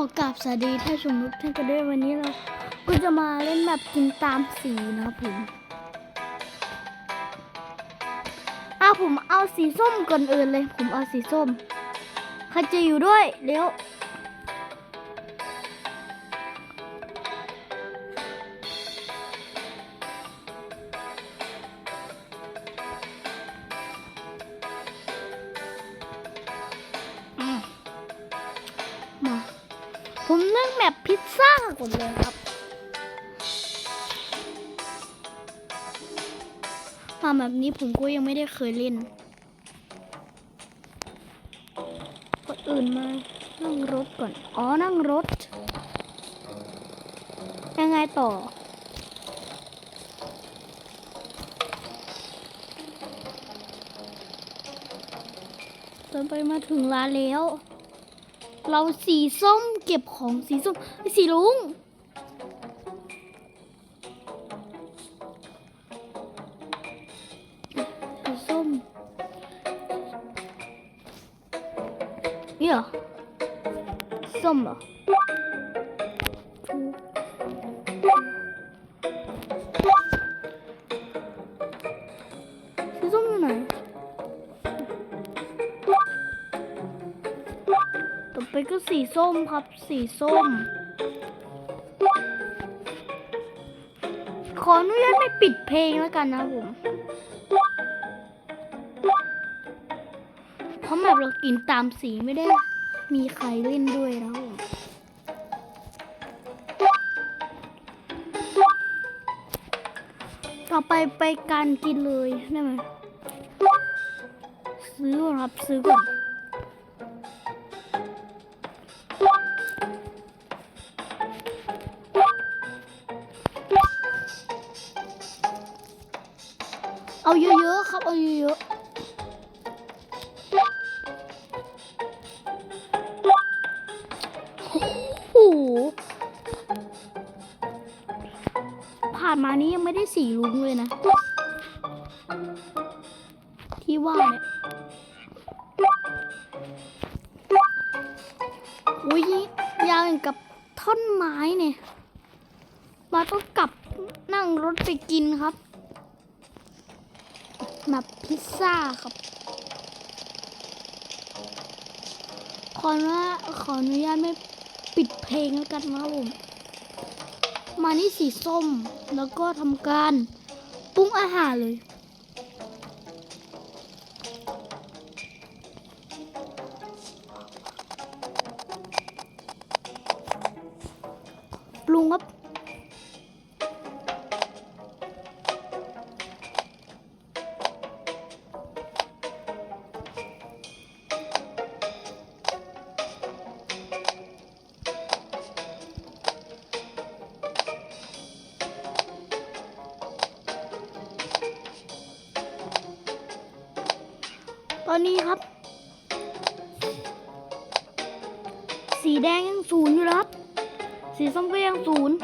ขอกราบสวัสดีท่านชมทุกท่านกันด้วยวันนี้เราก็จะมาเล่นแบบกินตามสีนะครับผมอ้าผมเอาสีส้มก่อนอื่นเลย ผมเอาสีส้มใครจะอยู่ด้วยเร็ว ผมเลือกแบบพิซซ่าก่อนเลยครับ มาแบบนี้ผมก็ยังไม่ได้เคยเล่นก่อนอื่นมา นั่งรถก่อน อ๋อ นั่งรถ ยังไงต่อเดินไปมาถึงร้านแล้ว เราสีส้มเก็บของสีส้มสีลุงสีส้มนี่เหรอส้มเหรอ ไปก็สีส้มครับ สีส้ม ขออนุญาตไม่ปิดเพลงแล้วกันนะผมเพราะแบบเรากินตามสีไม่ได้ มีใครเล่นด้วยนะผมต่อไปไปการกินเลยได้ไหมซื้อก่อนครับซื้อก่อน เอาเยอะๆครับ เอาเยอะๆโอ้โหผ่านมานี้ยังไม่ได้สีรุ้งเลยนะ ที่ว่าเนี่ยอุ้ยยาวอย่างกับท่อนไม้เนี่ย มาต้องกลับนั่งรถไปกินครับ มาพิซซ่าครับ ขอว่าขออนุญาตไม่ปิดเพลงแล้วกันนะครับผม มานี่สีส้มแล้วก็ทำการปรุงอาหารเลย ตอนนี้ครับ สีแดงยังศูนย์อยู่ครับ สีส้มก็ยังศูนย์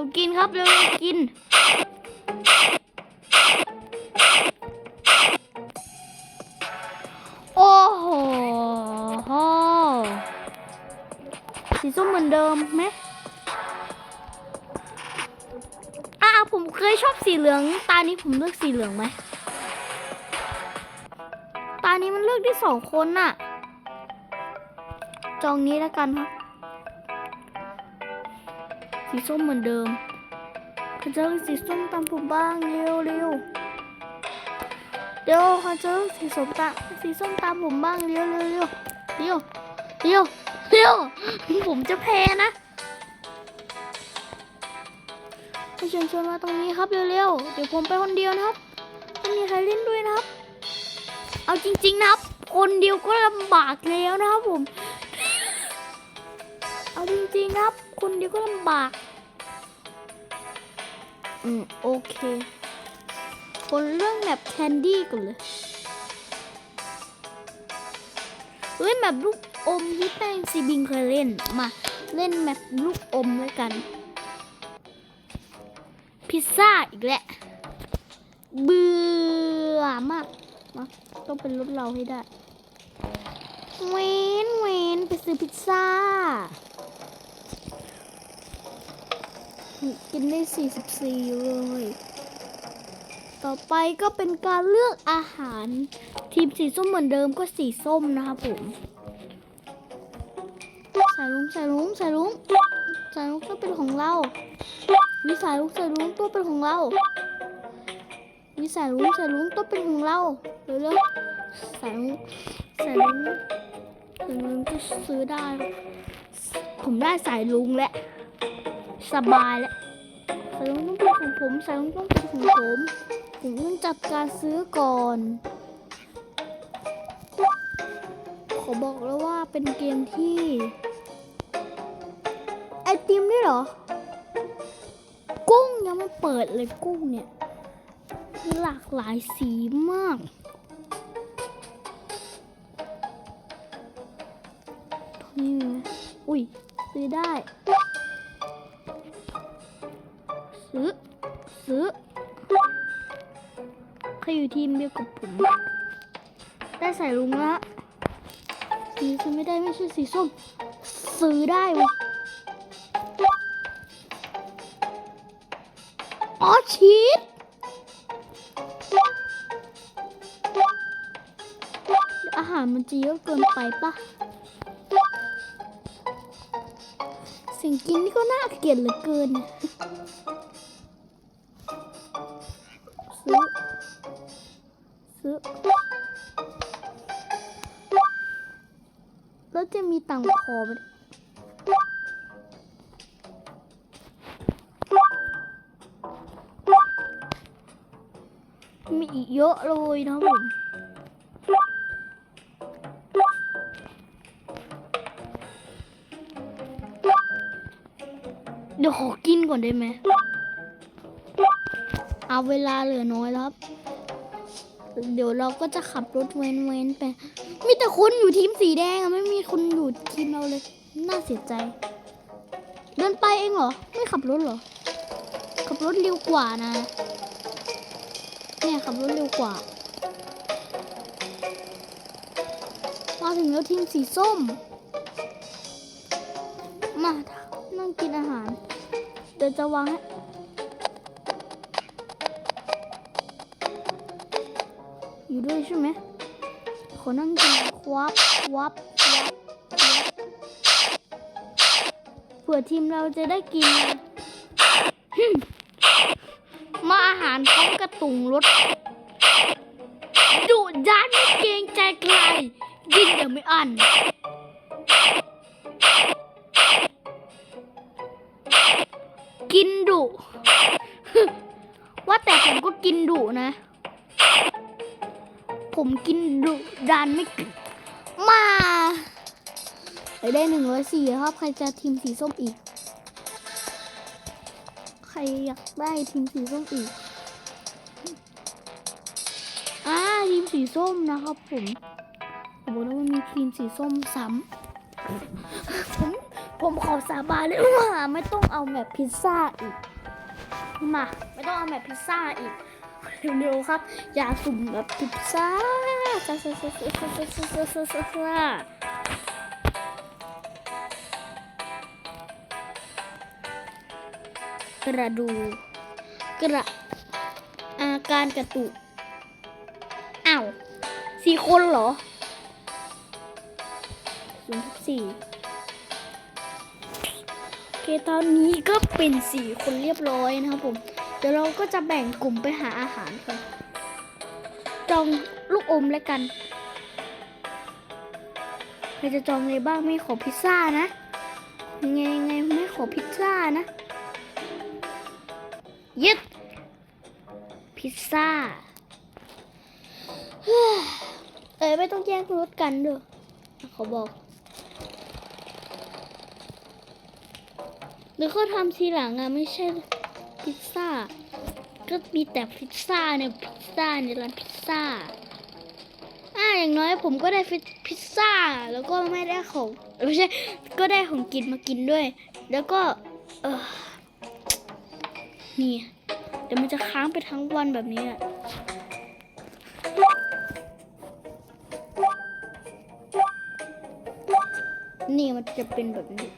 วกินครับเร็วกิน โอ้โหสีส้มเหมือนเดิมไหมอ่าผมเคยชอบสีเหลือง ตานี้ผมเลือกสีเหลืองไหม ตานี้มันเลือกที่สองคนน่ะ จองนี้แล้วกันครับ สีส้มเหมือนเดิมขจะเลือกสีส้มตามผมบ้างเร็วเร็วเดี๋ยวขจะเลือกสีส้มตามสีส้มตามผมบ้างเร็วเร็วเร็วเร็วเร็วเร็วผมจะแพ้นะให้เชิญชวนมาตรงนี้ครับเร็วเร็วเดี๋ยวผมไปคนเดียวนะครับไม่มีใครเล่นด้วยนะครับ เอาจริง ๆ นะครับ คนเดียวก็ลำบากแล้วนะครับผม ริงๆครับ คนเดียวก็ลำบาก อืม โอเค คนเรื่องแบบแคนดี้ก่อนเลยเล่นแบบลูกอมที่แป้งซีบิงเคยเล่น มา เล่นแบบลูกอมด้วยกัน พิซซ่าอีกแล้วเบื่อมากมาต้องเป็นรถเราให้ได้ เวนเวนไปซื้อพิซซ่า กินได้ 44 เลย ต่อไปก็เป็นการเลือกอาหาร ทีมสีส้มเหมือนเดิมก็สีส้มนะคะผมสายลุงสายลุงสายลุงสายลุงก็เป็นของเรา วิสายลุงสายลุงตัวเป็นของเรา วิสายลุงสายลุงตัวเป็นของเราเร็วๆสายลุงสายลุงสายลุงก็ซื้อได้ ผมได้สายลุงแล้ว สบายแล้วใสายลุงต้องเป็นของผมใสายลุงต้องเป็นของผมผมต้องจัดการซื้อก่อน ขอบอกแล้วว่าเป็นเกมที่ ไอติมด้วยเหรอ กุ้งยังไม่เปิดเลยกุ้งเนี่ย หลากหลายสีมากนี่ไงอุ้ยซื้อได้ ซื้อ ซื้อใครอยู่ทีมเดียวกับผม ได้ใส่ลุงละสีฉันไม่ได้ไม่ใช่สีส้ม ซื้อได้วะอ๋อชีสอาหารมันจะเยอะเกินไปปะสิ่งกินนี่ก็น่าเกลียดเหลือเกิน ซื้อ ซื้อ แล้วจะมีตังค์พอไหมมีอีกเยอะเลยนะผมเดี๋ยวขอกินก่อนได้ไหม เอาเวลาเหลือน้อยแล้วครับ เดี๋ยวเราก็จะขับรถเว้นเว้นไป มีแต่คนอยู่ทีมสีแดงอะไม่มีคนอยู่ทีมเราเลย น่าเสียใจ เดินไปเองเหรอ ไม่ขับรถเหรอ ขับรถเร็วกว่านะ เนี่ยขับรถเร็วกว่า มาถึงแล้วทีมสีส้ม มานั่งกินอาหาร เดี๋ยวจะวางให้ อยู่ด้วยใช่ไหมขอนั่งกินควับควับควับเผื่อทีมเราจะได้กิน มาอาหารพร้อมกระตุงรถดุด้านไม่เกรงใจใครยิงเดี๋ยวไม่อันกินดุ ว่าแต่ผมก็กินดุนะ ผมกินดุดันไม่กมาไปได้หนึ่งร้อยสี่ครับ ใครจะทีมสีส้มอีก ใครอยากได้ทีมสีส้มอีกอ่าทีมสีส้มนะครับผมผมบอกแล้วว่ามีทีมสีส้มซ้ำผมผมขอสาบานเลยว่าไม่ต้องเอาแบบพิซซ่าอีกมาไม่ต้องเอาแบบพิซซ่าอีก เร็วๆครับ อย่าสุ่มแบบพิซซ่าซ่าซ่าซ่าซ่าซ่าซ่าซ่าซ่าซ่าซ่ากระดูกกระอาการกระตุกอ้าวสี่คนเหรอศูนย์สี่โอเคตอนนี้ก็เป็นสี่คนเรียบร้อยนะครับผม เดี๋ยวเราก็จะแบ่งกลุ่มไปหาอาหารกันจองลูกอมแล้วกันใครจะจองอะไรบ้างไม่ขอพิซซ่านะยังไงยังไงไม่ขอพิซซ่านะยึดพิซซ่าเอ้ยไม่ต้องแย่งรถกันเด้อเขาบอก หรือเขาทำทีหลังอะไม่ใช่ พิซซ่า ก็มีแต่พิซซ่าเนี่ยพิซซ่าในร้านพิซซ่าอ่าอย่างน้อยผมก็ได้พิซซ่า แล้วก็ไม่ได้ของไม่ใช่ก็ได้ของกินมากินด้วย แล้วก็ เออนี่เดี๋ยวมันจะค้างไปทั้งวันแบบนี้อะนี่มันจะเป็นแบบนี้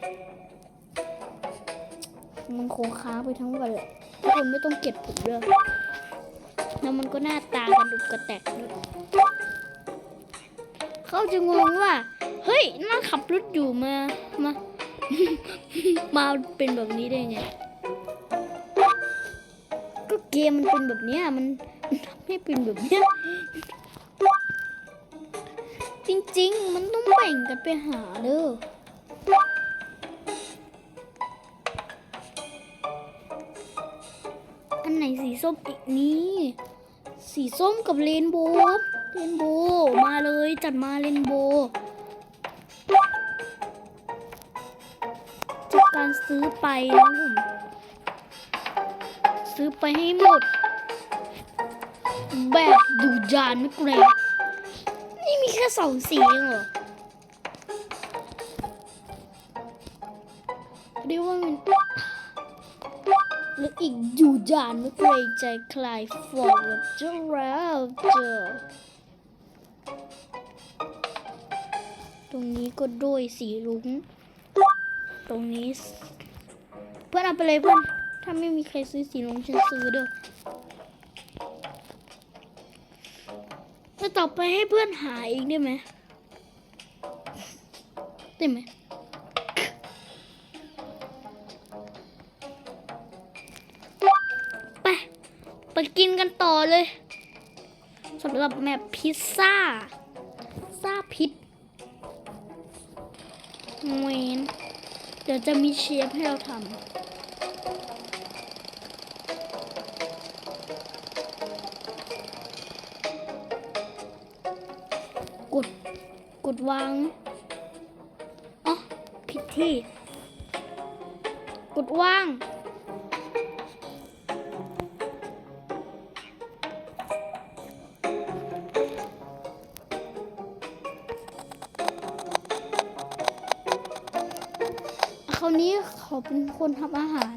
มันคงค้างไปทั้งวันแหละทุกคนไม่ต้องเก็บผมเลยแล้วมันก็หน้าตากระดุกกระแตกด้วยเขาจะงงว่า เฮ้ยนั่งขับรถอยู่มา มา มาเป็นแบบนี้ได้ไง ก็เกมมันเป็นแบบนี้มันมันทำให้เป็นแบบนี้จริงๆ มันต้องแบ่งกันไปหาเด้อ ไหนสีส้มอีกนี้ สีส้มกับเรนโบว์เรนโบว์มาเลยจัดมาเรนโบว์จากการซื้อไปนะผมซื้อไปให้หมด แบบดูจานไม่เกรงนี่มีแค่สองสีเองเหรอเรียกว่ามัน แล้วอีกดูจานไม่เกรงใจใครฟอร์ดจะแล้วเจอตรงนี้ก็ด้วยสีรุ้งตรงนี้ เพื่อนเอาไปเลยเพื่อน ถ้าไม่มีใครซื้อสีรุ้งฉันซื้อเด้อแล้วต่อไปให้เพื่อนหาอีกได้ไหมได้ไหม ไปกินกันต่อเลยสำหรับแมปพิซซ่าซ่าพิษเวนเดี๋ยวจะมีเชฟให้เราทำกด กดวางอ๋อผิดที่ กดวาง คนทำอาหาร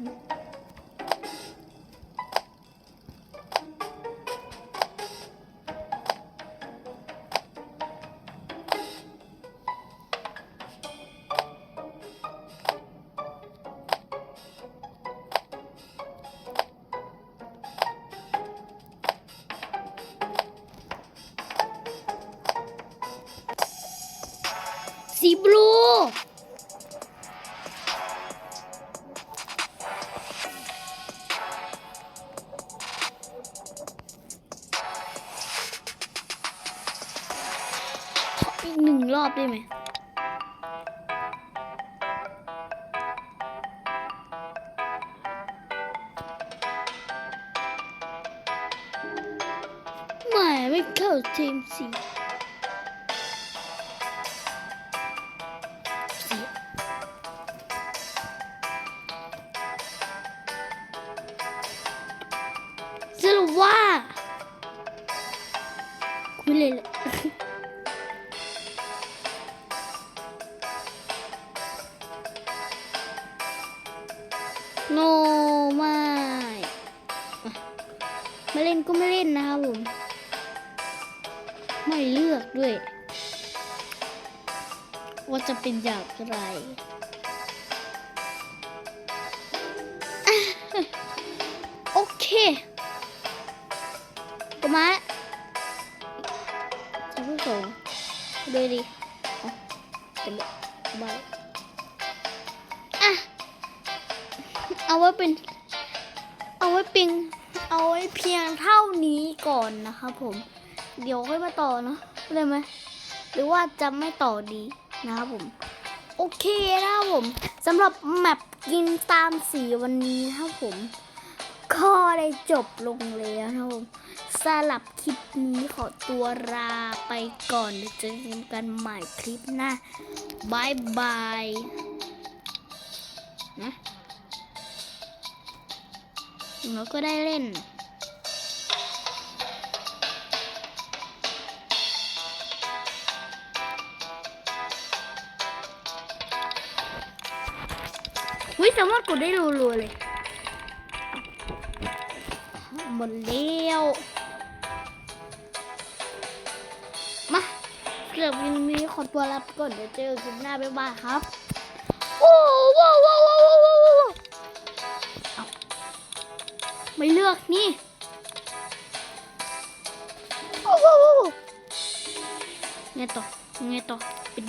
อีกหนึ่งรอ เป็นอย่างไรโอเคกมาจะผู้ส่งดูดิจะบอกบายอะเอาไว้เป็น เอาไว้เป็นเอาไว้เพียงเท่านี้ก่อนนะครับผม เดี๋ยวค่อยมาต่อเนาะได้ไหมหรือว่าจะไม่ต่อดี นะครับผม โอเคนะครับผมสำหรับแมปกินตามสีวันนี้นะครับผมก็ได้จบลงแล้วนะครับผมสลับคลิปนี้ขอตัวลาไปก่อนเดี๋ยวเจอกันใหม่คลิปหน้าบายบายนะแล้วก็ได้เล่น อุ้ยแซลมอนกดได้รัวๆเลย หมดแล้วมาเกือบวินมีขอตัวลาไปก่อนเดี๋ยวเจอกันหน้าบ๊ายบายครับ โอ้โว้วว้าวว้าวว้าวว้าวว้าวเอาไม่เลือกนี่โอ้โว้วว้าวไงต่อไงต่อเป็น